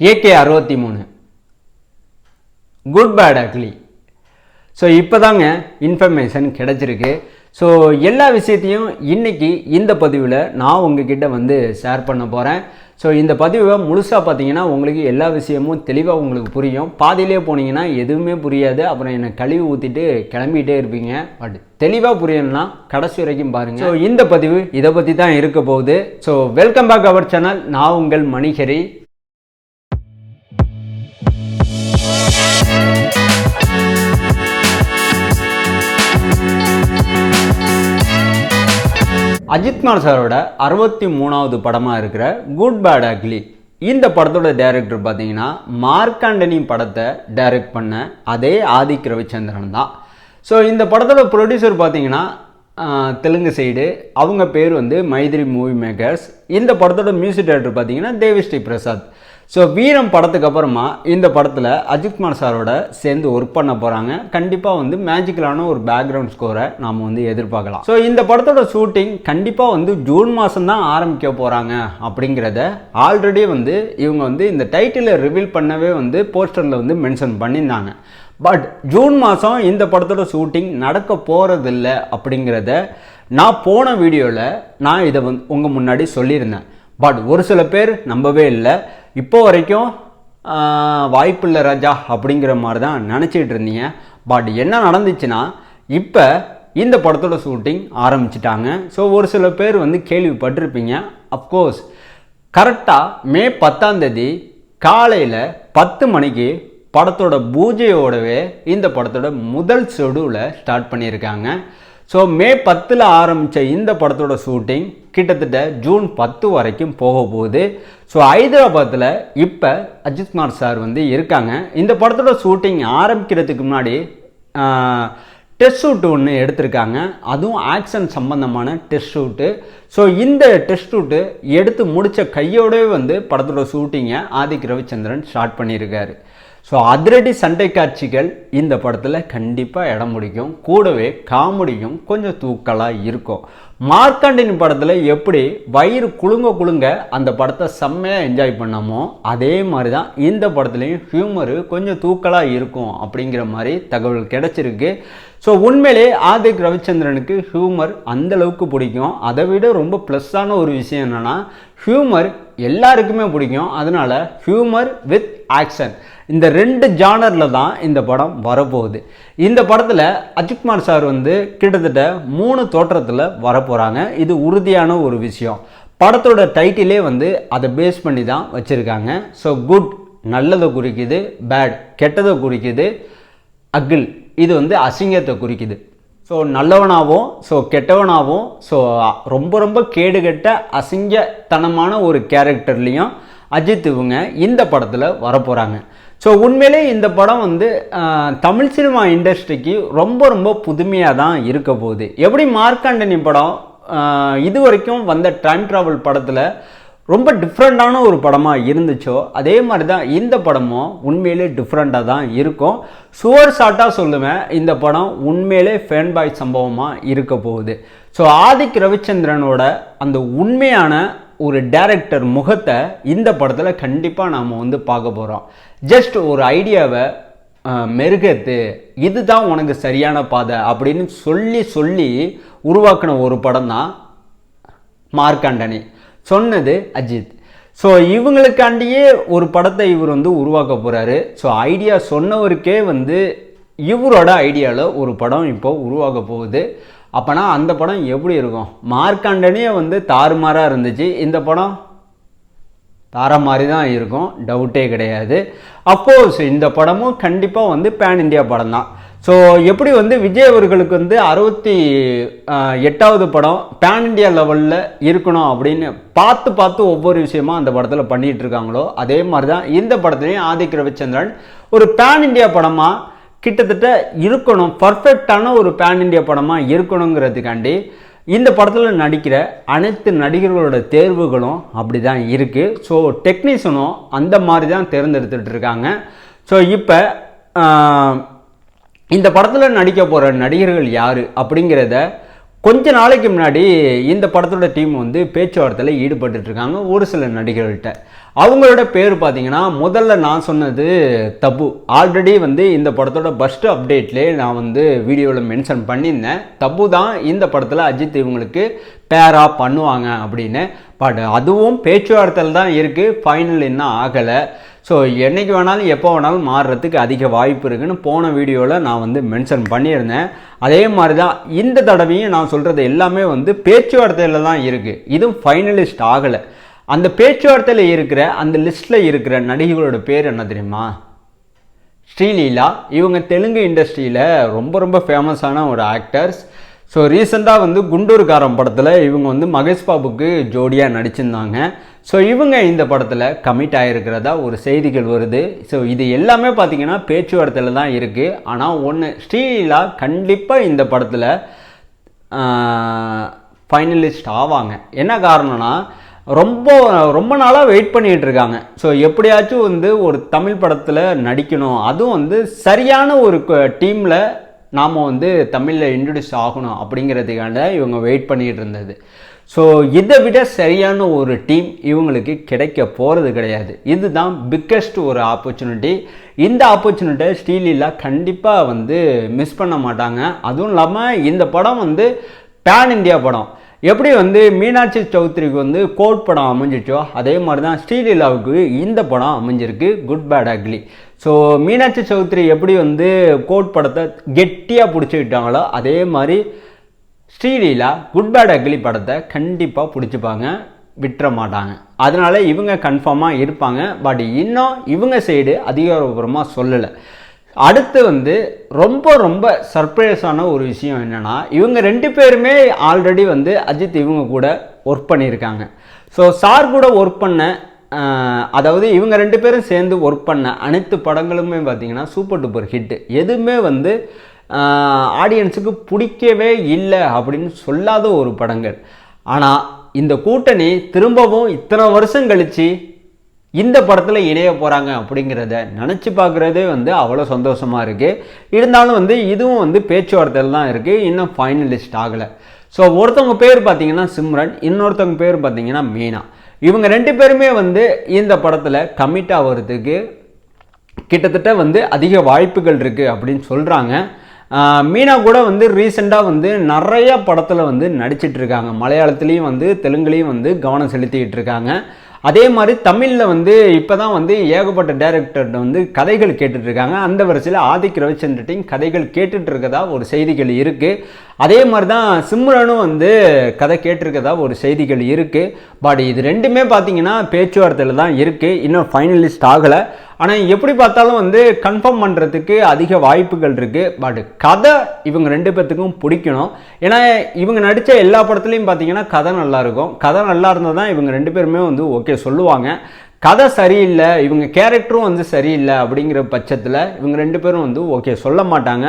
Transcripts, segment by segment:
AK அறுபத்தி மூணு good bad ugly so இப்போ தாங்க இன்ஃபர்மேஷன் கிடச்சிருக்கு. ஸோ எல்லா விஷயத்தையும் இன்னைக்கு இந்த பதிவில் நான் உங்ககிட்ட வந்து ஷேர் பண்ண போகிறேன் ஸோ இந்த பதிவை முழுசாக பார்த்தீங்கன்னா உங்களுக்கு எல்லா விஷயமும் தெளிவாக உங்களுக்கு புரியும். பாதியிலே போனீங்கன்னா எதுவுமே புரியாது. அப்புறம் என்னை கழுவி ஊற்றிட்டு கிளம்பிகிட்டே இருப்பீங்க. பட் தெளிவாக புரியணும்னா கடைசி வரைக்கும் பாருங்கள் ஸோ இந்த பதிவு இதை பற்றி தான் இருக்க போகுது. So welcome back our channel நான் உங்கள் மணிகரி. அஜித்குமார் சாரோட அறுபத்தி மூணாவது படமாக இருக்கிற குட் பேட் அக்லி இந்த படத்தோட டைரக்டர் பார்த்தீங்கன்னா மார்க்காண்டனி படத்தை டைரக்ட் பண்ண அதே ஆதிக் ரவிச்சந்திரன் தான். ஸோ இந்த படத்தோட ப்ரொடியூசர் பார்த்தீங்கன்னா தெலுங்கு சைடு அவங்க பேர் வந்து மைதிரி மூவி மேக்கர்ஸ் இந்த படத்தோட மியூசிக் டைரக்டர் பார்த்தீங்கன்னா தேவிஸ்ரீ பிரசாத். ஸோ வீரம் படத்துக்கு அப்புறமா இந்த படத்தில் அஜித்குமார் சாரோட சேர்ந்து ஒர்க் பண்ண போகிறாங்க கண்டிப்பாக வந்து மேஜிக்கலான ஒரு பேக்ரவுண்ட் ஸ்கோரை நாம் வந்து எதிர்பார்க்கலாம். ஸோ இந்த படத்தோட ஷூட்டிங் கண்டிப்பாக வந்து ஜூன் மாதம் தான் ஆரம்பிக்க போகிறாங்க அப்படிங்கிறத ஆல்ரெடி வந்து இவங்க வந்து இந்த டைட்டிலை ரிவீல் பண்ணவே வந்து போஸ்டரில் வந்து மென்ஷன் பண்ணியிருந்தாங்க. பட் ஜூன் மாதம் இந்த படத்தோட ஷூட்டிங் நடக்க போகிறதில்ல அப்படிங்கிறத நான் போன வீடியோவில் நான் இதை வந்து உங்கள் முன்னாடி சொல்லியிருந்தேன். பட் ஒரு சில பேர் நம்பவே இல்லை. இப்போ வரைக்கும் வாய்ப்பு வாய்ப்பில்லை ராஜா அப்படிங்கிற மாதிரி தான் நினச்சிட்டு இருந்தீங்க. பட் என்ன நடந்துச்சுன்னா இப்போ இந்த படத்தோட ஷூட்டிங் ஆரம்பிச்சிட்டாங்க. ஸோ ஒரு சில பேர் வந்து கேள்விப்பட்டிருப்பீங்க. அஃப்கோர்ஸ் கரெக்டாக மே பத்தாந்தேதி காலையில் பத்து மணிக்கு படத்தோட பூஜையோடவே இந்த படத்தோட முதல் ஷெடியூலை ஸ்டார்ட் பண்ணியிருக்காங்க. ஸோ மே பத்தில் ஆரம்பித்த இந்த படத்தோட ஷூட்டிங் கிட்டத்தட்ட ஜூன் பத்து வரைக்கும் போக போகுது. ஸோ ஹைதராபாத்தில் இப்போ அஜித்குமார் சார் வந்து இருக்காங்க. இந்த படத்தோட ஷூட்டிங் ஆரம்பிக்கிறதுக்கு முன்னாடி டெஸ்ட் ஷூட் ஒன்று எடுத்திருக்காங்க. அதுவும் ஆக்ஷன் சம்பந்தமான டெஸ்ட் ஷூட்டு ஸோ இந்த டெஸ்ட் ஷூட்டு எடுத்து முடித்த கையோடவே வந்து படத்தோட ஷூட்டிங்கை ஆதிக் ரவிச்சந்திரன் ஸ்டார்ட் பண்ணியிருக்காரு. ஸோ அதிரடி சண்டை காட்சிகள் இந்த படத்தில் கண்டிப்பாக இடம் பிடிக்கும். கூடவே காமெடியும் கொஞ்சம் தூக்கலாக இருக்கும். மார்க்காண்டின் படத்தில் எப்படி வயிறு குலுங்க குலுங்க அந்த படத்தை செம்மையாக என்ஜாய் பண்ணமோ அதே மாதிரி தான் இந்த படத்துலையும் ஹியூமரு கொஞ்சம் தூக்கலாக இருக்கும் அப்படிங்கிற மாதிரி தகவல் கிடச்சிருக்கு. ஸோ உண்மையிலே ஆதிக் ரவிச்சந்திரனுக்கு ஹியூமர் அந்த அளவுக்கு பிடிக்கும். அதை விட ரொம்ப ப்ளஸ்ஸான ஒரு விஷயம் என்னென்னா ஹியூமர் எல்லாருக்குமே பிடிக்கும். அதனால் ஹியூமர் வித் ஆக்ஷன் இந்த ரெண்டு ஜானரில் தான் இந்த படம் வரப்போகுது. இந்த படத்தில் அஜித்குமார் சார் வந்து கிட்டத்தட்ட மூணு தோற்றத்தில் வரப்போகிறாங்க இது உறுதியான ஒரு விஷயம். படத்தோட டைட்டிலே வந்து அதை பேஸ் பண்ணி தான் வச்சுருக்காங்க. ஸோ குட் நல்லதை குறிக்குது பேட் கெட்டதை குறிக்குது அகில் இது வந்து அசிங்கத்தை குறிக்குது. ஸோ நல்லவனாகவும் ஸோ கெட்டவனாகவும் ஸோ ரொம்ப ரொம்ப கேடுகெட்ட அசிங்கத்தனமான ஒரு கேரக்டர்லேயும் அஜித் இவங்க இந்த படத்தில் வரப்போகிறாங்க ஸோ உண்மையிலே இந்த படம் வந்து தமிழ் சினிமா இண்டஸ்ட்ரிக்கு ரொம்ப ரொம்ப புதுமையாக தான் இருக்க போகுது. எப்படி மார்க்காண்டனி படம் இது வரைக்கும் வந்த டைம் ட்ராவல் படத்தில் ரொம்ப டிஃப்ரெண்ட்டான ஒரு படமாக இருந்துச்சோ அதே மாதிரி தான் இந்த படமும் உண்மையிலே டிஃப்ரெண்ட்டாக தான் இருக்கும். சுவர் ஷாட்டாக சொல்லுவேன் இந்த படம் உண்மையிலே ஃபேன் பாய் சம்பவமாக இருக்க போகுது. ஸோ ஆதிக் ரவிச்சந்திரனோட அந்த உண்மையான ஒரு டேரக்டர் முகத்தை இந்த படத்தில் கண்டிப்பாக நாம் வந்து பார்க்க போகிறோம் ஜஸ்ட் ஒரு ஐடியாவை மெருகத்து இதுதான் உனக்கு சரியான பாதை அப்படின்னு சொல்லி சொல்லி உருவாக்கின ஒரு படம் தான் மார்க்காண்டனி சொன்னது அஜித். ஸோ இவங்களுக்காண்டியே ஒரு படத்தை இவர் வந்து உருவாக்க போகிறாரு ஸோ ஐடியா சொன்னவருக்கே வந்து இவரோட ஐடியாவில் ஒரு படம் இப்போ உருவாக்க போகுது. அப்போனா அந்த படம் எப்படி இருக்கும்? மார்க்காண்டனே வந்து தாறுமாறாக இருந்துச்சு. இந்த படம் தார மாதிரி தான் இருக்கும். டவுட்டே கிடையாது. அப்போஸ் இந்த படமும் கண்டிப்பாக வந்து பேன் இந்தியா படம் தான். ஸோ எப்படி வந்து விஜய் அவர்களுக்கு வந்து அறுபத்தி எட்டாவது படம் பேன் இந்தியா லெவலில் இருக்கணும் அப்படின்னு பார்த்து பார்த்து ஒவ்வொரு விஷயமா அந்த படத்தில் பண்ணிகிட்ருக்காங்களோ அதே மாதிரி தான் இந்த படத்துலையும் ஆதிக் ரவிச்சந்திரன் ஒரு பேன் இந்தியா படமாக கிட்டத்தட்ட இருக்கணும். பர்ஃபெக்டான ஒரு பேன் இண்டியா படமாக இருக்கணுங்கிறதுக்காண்டி இந்த படத்தில் நடிக்கிற அனைத்து நடிகர்களோட தேர்வுகளும் அப்படி தான் இருக்குது ஸோ டெக்னீஷியனும் அந்த மாதிரி தான் தேர்ந்தெடுத்துட்டு இருக்காங்க ஸோ இப்போ இந்த படத்தில் நடிக்க போகிற நடிகர்கள் யார் அப்படிங்கிறத கொஞ்ச நாளைக்கு முன்னாடி இந்த படத்தோட டீம் வந்து பேச்சுவார்த்தையில் ஈடுபட்டுருக்காங்க ஒரு சில நடிகர்கள்ட்ட. அவங்களோட பேர் பார்த்தீங்கன்னா முதல்ல நான் சொன்னது தபு. ஆல்ரெடி வந்து இந்த படத்தோட ஃபஸ்ட்டு அப்டேட்லேயே நான் வந்து வீடியோவில் மென்ஷன் பண்ணியிருந்தேன். தபு தான் இந்த படத்தில் அஜித் இவங்களுக்கு பேராக பண்ணுவாங்க அப்படின்னு. பட் அதுவும் பேச்சுவார்த்தையில் தான் இருக்குது ஃபைனல் இன்னும் ஆகலை. ஸோ என்னைக்கு வேணாலும் எப்போ வேணாலும் மாறுறதுக்கு அதிக வாய்ப்பு இருக்குன்னு போன வீடியோவில் நான் வந்து மென்ஷன் பண்ணியிருந்தேன். அதே மாதிரி தான் இந்த தடவையும் நான் சொல்கிறது எல்லாமே வந்து பேச்சுவார்த்தையில் தான் இருக்குது இதுவும் ஃபைனலிஸ்ட் ஆகலை. அந்த பேச்சுவார்த்தையில் இருக்கிற அந்த லிஸ்ட்டில் இருக்கிற நடிகைகளோட பேர் என்ன தெரியுமா? ஸ்ரீலீலா. இவங்க தெலுங்கு இண்டஸ்ட்ரியில் ரொம்ப ரொம்ப ஃபேமஸான ஒரு ஆக்டர்ஸ் ஸோ ரீசெண்டாக வந்து குண்டூர்காரம் படத்தில் இவங்க வந்து மகேஷ் பாபுக்கு ஜோடியாக நடிச்சிருந்தாங்க. ஸோ இவங்க இந்த படத்தில் கமிட் ஆகிருக்கிறதா ஒரு செய்திகள் வருது. ஸோ இது எல்லாமே பார்த்தீங்கன்னா பேச்சுவார்த்தையில் தான் இருக்குது ஆனால் ஒன்று ஸ்ரீலீலா கண்டிப்பாக இந்த படத்தில் ஃபைனலிஸ்ட் ஆவாங்க. என்ன காரணம்னா ரொம்ப ரொம்ப நாளாக வெயிட் பண்ணிகிட்டு இருக்காங்க ஸோ எப்படியாச்சும் வந்து ஒரு தமிழ் படத்தில் நடிக்கணும். அதுவும் வந்து சரியான ஒரு டீமில் நாம் வந்து தமிழில் இன்ட்ரடியூஸ் ஆகணும் அப்படிங்கிறதுக்காக இவங்க வெயிட் பண்ணிகிட்டு இருந்தது ஸோ இதை விட சரியான ஒரு டீம் இவங்களுக்கு கிடைக்க போகிறது கிடையாது. இதுதான் பிக்கஸ்ட் ஒரு ஆப்பர்ச்சுனிட்டி இந்த ஆப்பர்ச்சுனிட்டியை ஸ்ரீலீலா கண்டிப்பாக வந்து மிஸ் பண்ண மாட்டாங்க. அதுவும் இல்லாமல் இந்த படம் வந்து பேன் இந்தியா படம். எப்படி வந்து மீனாட்சி சௌத்ரிக்கு வந்து கோட் படம் அமைஞ்சிச்சோ அதே மாதிரி தான் ஸ்ரீலீலாவுக்கு இந்த படம் அமைஞ்சிருக்கு good bad ugly so Meenakshi Chaudhary எப்படி வந்து கோட் படத்தை கெட்டியாக பிடிச்சிக்கிட்டாங்களோ அதே மாதிரி ஸ்ரீலீலா குட் பேட் அக்லி படத்தை கண்டிப்பாக பிடிச்சிப்பாங்க விட்டுற மாட்டாங்க. அதனால இவங்க கன்ஃபார்மாக இருப்பாங்க பட் இன்னும் இவங்க சைடு அதிகாரபூர்வமாக சொல்லலை. அடுத்து வந்து ரொம்ப ரொம்ப சர்ப்ரைஸான ஒரு விஷயம் என்னென்னா இவங்க ரெண்டு பேருமே ஆல்ரெடி வந்து அஜித் இவங்க கூட ஒர்க் பண்ணியிருக்காங்க. ஸோ சார் கூட ஒர்க் பண்ண அதாவது இவங்க ரெண்டு பேரும் சேர்ந்து ஒர்க் பண்ண அனைத்து படங்களுமே பார்த்திங்கன்னா சூப்பர் டூப்பர் ஹிட்டு எதுவுமே வந்து ஆடியன்ஸுக்கு பிடிக்கவே இல்லை அப்படின்னு சொல்லாத ஒரு படங்கள். ஆனால் இந்த கூட்டணி திரும்பவும் இத்தனை வருஷம் கழித்து இந்த படத்தில் இணைய போகிறாங்க அப்படிங்கிறத நினச்சி பார்க்குறதே வந்து அவ்வளோ சந்தோஷமாக இருக்குது இருந்தாலும் வந்து இதுவும் வந்து பேச்சுவார்த்தையில் தான் இருக்குது இன்னும் ஃபைனலிஸ்ட் ஆகலை. ஸோ ஒருத்தவங்க பேர் பார்த்தீங்கன்னா சிம்ரன் இன்னொருத்தவங்க பேர் பார்த்தீங்கன்னா மீனா. இவங்க ரெண்டு பேருமே வந்து இந்த படத்தில் கமிட் ஆகிறதுக்கு கிட்டத்தட்ட வந்து அதிக வாய்ப்புகள் இருக்குது அப்படின்னு சொல்கிறாங்க மீனா கூட வந்து ரீசெண்டாக வந்து நிறைய படத்தில் வந்து நடிச்சிட்ருக்காங்க மலையாளத்துலேயும் வந்து தெலுங்குலேயும் வந்து கவனம் செலுத்திக்கிட்டு இருக்காங்க. அதே மாதிரி தமிழில் வந்து இப்போ தான் வந்து ஏகப்பட்ட டேரக்டர்கிட்ட வந்து கதைகள் கேட்டுட்ருக்காங்க. அந்த வரிசையில் ஆதிக் ரவிச்சந்திரட்டையும் கதைகள் கேட்டுட்ருக்கதா ஒரு செய்திகள் இருக்குது அதே மாதிரி தான் சிம்ரனும் வந்து கதை கேட்டிருக்கதா ஒரு செய்திகள் இருக்குது பட் இது ரெண்டுமே பார்த்தீங்கன்னா பேச்சுவார்த்தையில் தான் இருக்குது இன்னும் ஃபைனலிஸ்ட் ஆகலை. ஆனால் எப்படி பார்த்தாலும் வந்து கன்ஃபார்ம் பண்ணுறதுக்கு அதிக வாய்ப்புகள் இருக்குது பட் கதை இவங்க ரெண்டு பேர்த்துக்கும் பிடிக்கணும். ஏன்னா இவங்க நடித்த எல்லா படத்துலையும் பார்த்தீங்கன்னா கதை நல்லாயிருக்கும் கதை நல்லா இருந்தால் தான் இவங்க ரெண்டு பேருமே வந்து ஓகே சொல்லுவாங்க. கதை சரியில்லை இவங்க கேரக்டரும் வந்து சரியில்லை அப்படிங்கிற பட்சத்தில் இவங்க ரெண்டு பேரும் வந்து ஓகே சொல்ல மாட்டாங்க.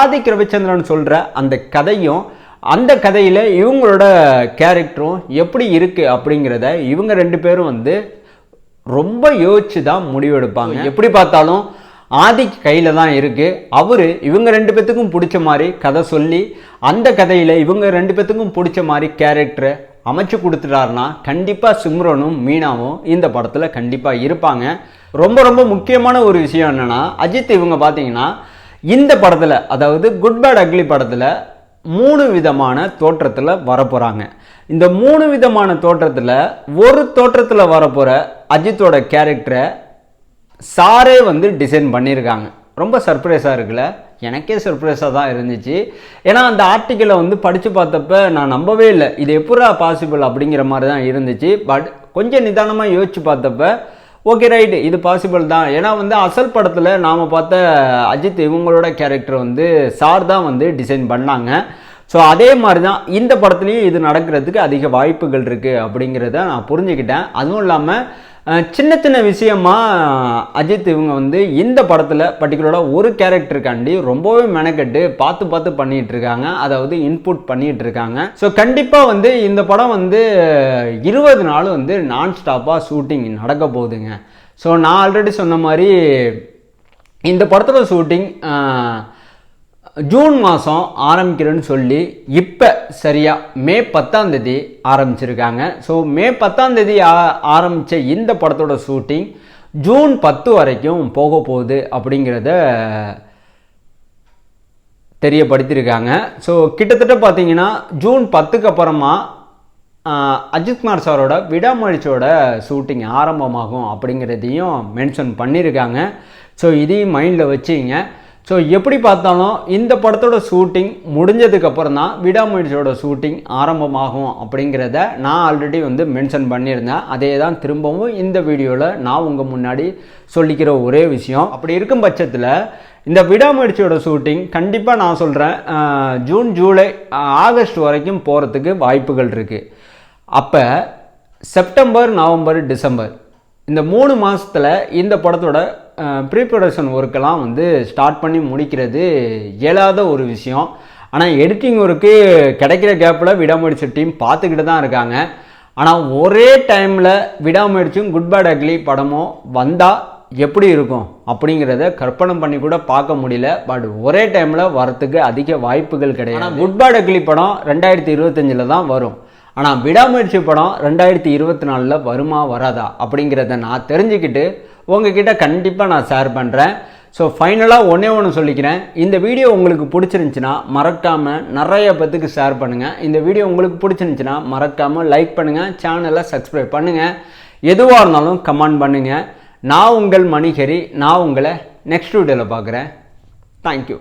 ஆதிக் ரவிச்சந்திரன் சொல்கிற அந்த கதையும் அந்த கதையில் இவங்களோட கேரக்டரும் எப்படி இருக்குது அப்படிங்கிறத இவங்க ரெண்டு பேரும் வந்து ரொம்ப யோசிச்சு தான் முடிவெடுப்பாங்க எப்படி பார்த்தாலும் ஆதிக் கையில் தான் இருக்குது அவர் இவங்க ரெண்டு பேத்துக்கும் பிடிச்ச மாதிரி கதை சொல்லி அந்த கதையில் இவங்க ரெண்டு பேத்துக்கும் பிடிச்ச மாதிரி கேரக்டரை அமைச்சு கொடுத்துட்டாருன்னா கண்டிப்பாக சிம்ரனும் மீனாவும் இந்த படத்தில் கண்டிப்பாக இருப்பாங்க. ரொம்ப ரொம்ப முக்கியமான ஒரு விஷயம் என்னென்னா அஜித் இவங்க பார்த்தீங்கன்னா இந்த படத்தில் அதாவது குட் பேட் அக்லி படத்தில் மூணு விதமான தோற்றத்தில் வரப்போகிறாங்க இந்த மூணு விதமான தோற்றத்தில் ஒரு தோற்றத்தில் வரப்போகிற அஜித்தோட கேரக்டரை சாரே வந்து டிசைன் பண்ணியிருக்காங்க. ரொம்ப சர்ப்ரைஸாக இருக்குல்ல? எனக்கே சர்ப்ரைஸாக தான் இருந்துச்சு. ஏன்னா அந்த ஆர்டிக்கலை வந்து படித்து பார்த்தப்ப நான் நம்பவே இல்லை. இது எப்படா பாசிபிள் அப்படிங்கிற மாதிரி தான் இருந்துச்சு. பட் கொஞ்சம் நிதானமாக யோசிச்சு பார்த்தப்ப ஓகே ரைட்டு இது பாசிபிள் தான். ஏன்னா வந்து அசல் படத்தில் நாம் பார்த்த அஜித் இவங்களோட கேரக்டர் வந்து சார் தான் வந்து டிசைன் பண்ணாங்க. ஸோ அதே மாதிரி தான் இந்த படத்துலையும் இது நடக்கிறதுக்கு அதிக வாய்ப்புகள் இருக்குது அப்படிங்கிறத நான் புரிஞ்சுக்கிட்டேன். அதுவும் இல்லாமல் சின்ன சின்ன விஷயமா அஜித் இவங்க வந்து இந்த படத்தில் பர்டிகுலராக ஒரு கேரக்டருக்காண்டி ரொம்பவே மெனக்கெட்டு பார்த்து பார்த்து பண்ணிகிட்டு இருக்காங்க. அதாவது இன்புட் பண்ணிகிட்டு இருக்காங்க. ஸோ கண்டிப்பாக வந்து இந்த படம் வந்து இருபது நாள் வந்து நான் ஸ்டாப்பாக ஷூட்டிங் நடக்க போகுதுங்க. ஸோ நான் ஆல்ரெடி சொன்ன மாதிரி இந்த படத்தில் ஷூட்டிங் ஜூன் மாதம் ஆரம்பிக்கிறேன்னு சொல்லி இப்போ சரியாக மே பத்தாம் தேதி ஆரம்பிச்சிருக்காங்க. ஸோ மே பத்தாம் தேதி ஆரம்பித்த இந்த படத்தோட ஷூட்டிங் ஜூன் பத்து வரைக்கும் போக போகுது அப்படிங்கிறத தெரியப்படுத்தியிருக்காங்க. ஸோ கிட்டத்தட்ட பார்த்தீங்கன்னா ஜூன் பத்துக்கு அப்புறமா ஆஹ், அஜித்குமார் சாரோட விடாமுயற்சியோட ஷூட்டிங் ஆரம்பமாகும் அப்படிங்கிறதையும் மென்ஷன் பண்ணியிருக்காங்க. ஸோ இதையும் மைண்டில் வச்சுங்க. ஸோ எப்படி பார்த்தாலும் இந்த படத்தோட ஷூட்டிங் முடிஞ்சதுக்கப்புறம் தான் விடாமுயற்சியோட ஷூட்டிங் ஆரம்பமாகும் அப்படிங்கிறத நான் ஆல்ரெடி வந்து மென்ஷன் பண்ணியிருந்தேன். அதே தான் திரும்பவும் இந்த வீடியோவில் நான் உங்கள் முன்னாடி சொல்லிக்கிற ஒரே விஷயம். அப்படி இருக்கும் பட்சத்தில் இந்த விடாமுயற்சியோட ஷூட்டிங் கண்டிப்பாக நான் சொல்கிறேன் ஜூன் ஜூலை ஆகஸ்ட் வரைக்கும் போகிறதுக்கு வாய்ப்புகள் இருக்குது அப்போ செப்டம்பர் நவம்பர் டிசம்பர் இந்த மூணு மாதத்தில் இந்த படத்தோட ப்ரீ ப்ரொடக்ஷன் ஒர்க்கெல்லாம் வந்து ஸ்டார்ட் பண்ணி முடிக்கிறது இயலாத ஒரு விஷயம். ஆனால் எடிட்டிங் ஒர்க்கு கிடைக்கிற கேப்பில் விடாமுயற்சி டீம் பார்த்துக்கிட்டு தான் இருக்காங்க. ஆனால் ஒரே டைமில் விடாமுயற்சியும் குட் பேட் அக்லி படமும் வந்தால் எப்படி இருக்கும் அப்படிங்கிறத கற்பனை பண்ணி கூட பார்க்க முடியல. பட் ஒரே டைமில் வரத்துக்கு அதிக வாய்ப்புகள் கிடையாது. ஆனால் குட் பேட் அக்லி படம் ரெண்டாயிரத்தி இருபத்தஞ்சில் தான் வரும். ஆனால் விடாமுயற்சி படம் ரெண்டாயிரத்தி இருபத்தி நாலில் வருமா வராதா அப்படிங்கிறத நான் தெரிஞ்சுக்கிட்டு உங்ககிட்ட கண்டிப்பாக நான் ஷேர் பண்ணுறேன் ஸோ ஃபைனலாக ஒன்றே ஒன்று சொல்லிக்கிறேன். இந்த வீடியோ உங்களுக்கு பிடிச்சிருந்துச்சின்னா மறக்காமல் நிறைய பேத்துக்கு ஷேர் பண்ணுங்கள் இந்த வீடியோ உங்களுக்கு பிடிச்சிருந்துச்சின்னா மறக்காமல் லைக் பண்ணுங்கள் சேனலை சப்ஸ்கிரைப் பண்ணுங்கள் எதுவாக இருந்தாலும் கமெண்ட் பண்ணுங்கள் நான் உங்கள் மணிகரி. நான் உங்களை நெக்ஸ்ட் வீடியோவில் பார்க்குறேன். தேங்க்யூ